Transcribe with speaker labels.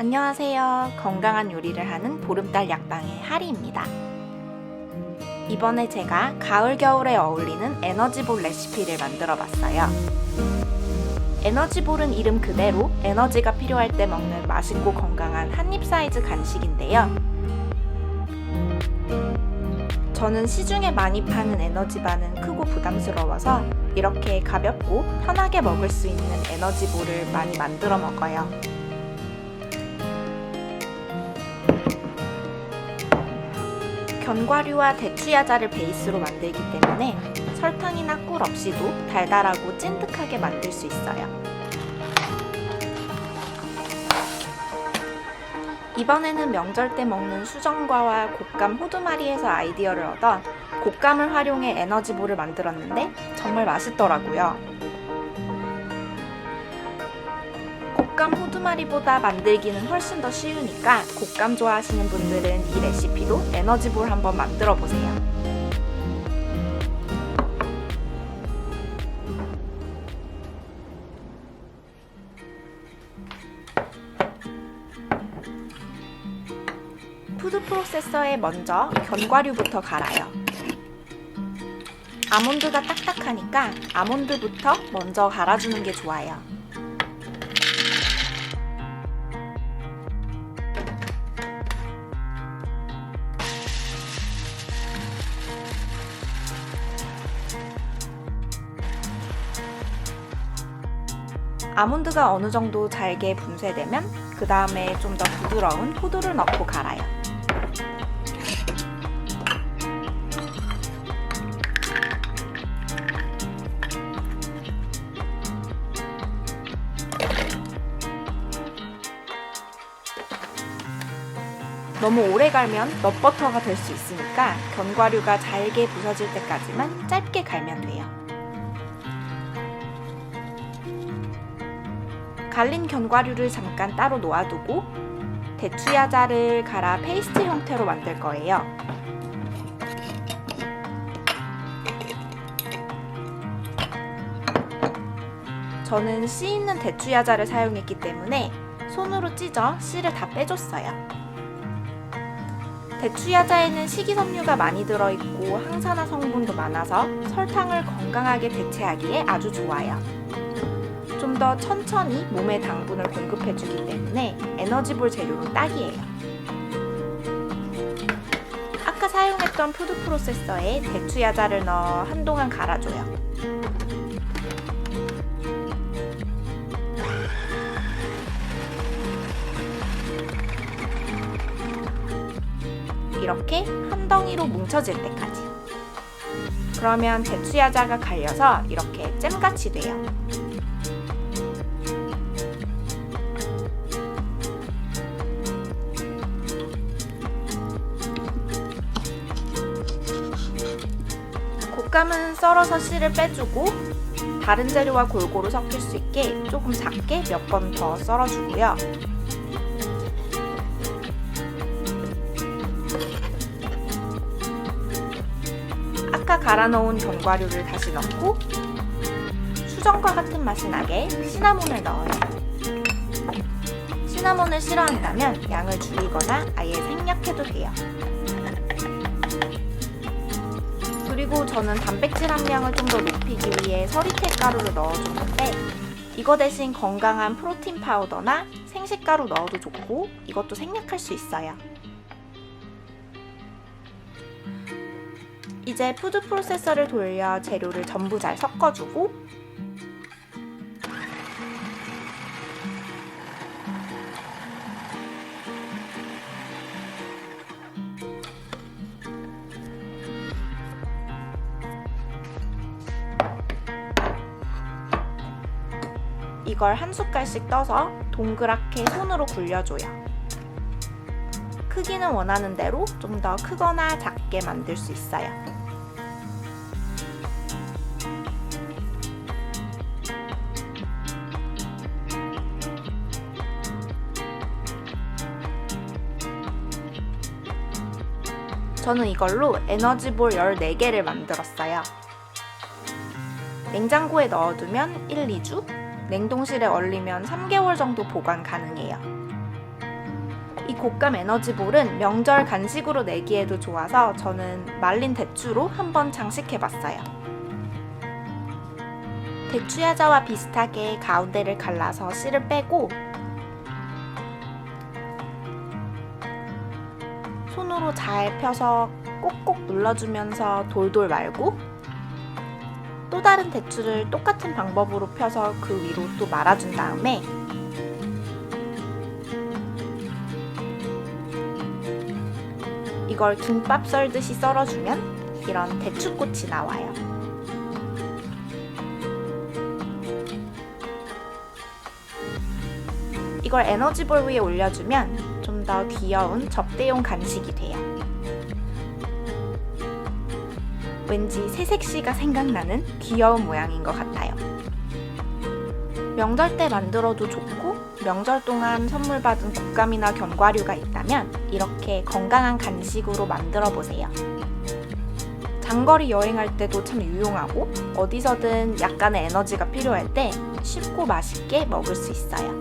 Speaker 1: 안녕하세요. 건강한 요리를 하는 보름달 약방의 하리입니다. 이번에 제가 가을 겨울에 어울리는 에너지볼 레시피를 만들어 봤어요. 에너지볼은 이름 그대로 에너지가 필요할 때 먹는 맛있고 건강한 한입 사이즈 간식인데요. 저는 시중에 많이 파는 에너지바는 크고 부담스러워서 이렇게 가볍고 편하게 먹을 수 있는 에너지볼을 많이 만들어 먹어요. 견과류와 대추야자를 베이스로 만들기 때문에 설탕이나 꿀 없이도 달달하고 찐득하게 만들 수 있어요. 이번에는 명절 때 먹는 수정과와 곶감 호두마리에서 아이디어를 얻어 곶감을 활용해 에너지볼을 만들었는데 정말 맛있더라고요. 곶감 호두마리보다 만들기는 훨씬 더 쉬우니까 곶감 좋아하시는 분들은 이 레시피로 에너지볼 한번 만들어 보세요. 푸드 프로세서에 먼저 견과류부터 갈아요. 아몬드가 딱딱하니까 아몬드부터 먼저 갈아주는 게 좋아요. 아몬드가 어느 정도 잘게 분쇄되면 그 다음에 좀 더 부드러운 호두를 넣고 갈아요. 너무 오래 갈면 넛버터가 될 수 있으니까 견과류가 잘게 부서질 때까지만 짧게 갈면 돼요. 갈린 견과류를 잠깐 따로 놓아두고 대추야자를 갈아 페이스트 형태로 만들 거예요. 저는 씨 있는 대추야자를 사용했기 때문에 손으로 찢어 씨를 다 빼줬어요. 대추야자에는 식이섬유가 많이 들어있고 항산화 성분도 많아서 설탕을 건강하게 대체하기에 아주 좋아요. 좀더 천천히 몸에 당분을 공급해주기 때문에 에너지볼 재료로 딱이에요. 아까 사용했던 푸드 프로세서에 대추야자를 넣어 한동안 갈아줘요. 이렇게 한 덩이로 뭉쳐질 때까지. 그러면 대추야자가 갈려서 이렇게 잼같이 돼요. 곶감은 썰어서 씨를 빼주고 다른 재료와 골고루 섞일 수 있게 조금 작게 몇 번 더 썰어주고요. 아까 갈아 넣은 견과류를 다시 넣고 수정과 같은 맛이 나게 시나몬을 넣어요. 시나몬을 싫어한다면 양을 줄이거나 아예 생략해도 돼요. 그리고 저는 단백질 함량을 좀 더 높이기 위해 서리태 가루를 넣어줬는데 이거 대신 건강한 프로틴 파우더나 생식가루 넣어도 좋고 이것도 생략할 수 있어요. 이제 푸드 프로세서를 돌려 재료를 전부 잘 섞어주고 이걸 한 숟갈씩 떠서 동그랗게 손으로 굴려줘요. 크기는 원하는 대로 좀 더 크거나 작게 만들 수 있어요. 저는 이걸로 에너지볼 14개를 만들었어요. 냉장고에 넣어두면 1, 2주, 냉동실에 얼리면 3개월 정도 보관 가능해요. 이 곶감 에너지볼은 명절 간식으로 내기에도 좋아서 저는 말린 대추로 한번 장식해봤어요. 대추 야자와 비슷하게 가운데를 갈라서 씨를 빼고 손으로 잘 펴서 꼭꼭 눌러주면서 돌돌 말고 또 다른 대추를 똑같은 방법으로 펴서 그 위로 또 말아준 다음에 이걸 김밥 썰듯이 썰어주면 이런 대추꽃이 나와요. 이걸 에너지볼 위에 올려주면 좀 더 귀여운 접대용 간식이 돼요. 왠지 새색시가 생각나는 귀여운 모양인 것 같아요. 명절 때 만들어도 좋고 명절 동안 선물 받은 곶감이나 견과류가 있다면 이렇게 건강한 간식으로 만들어 보세요. 장거리 여행할 때도 참 유용하고 어디서든 약간의 에너지가 필요할 때 쉽고 맛있게 먹을 수 있어요.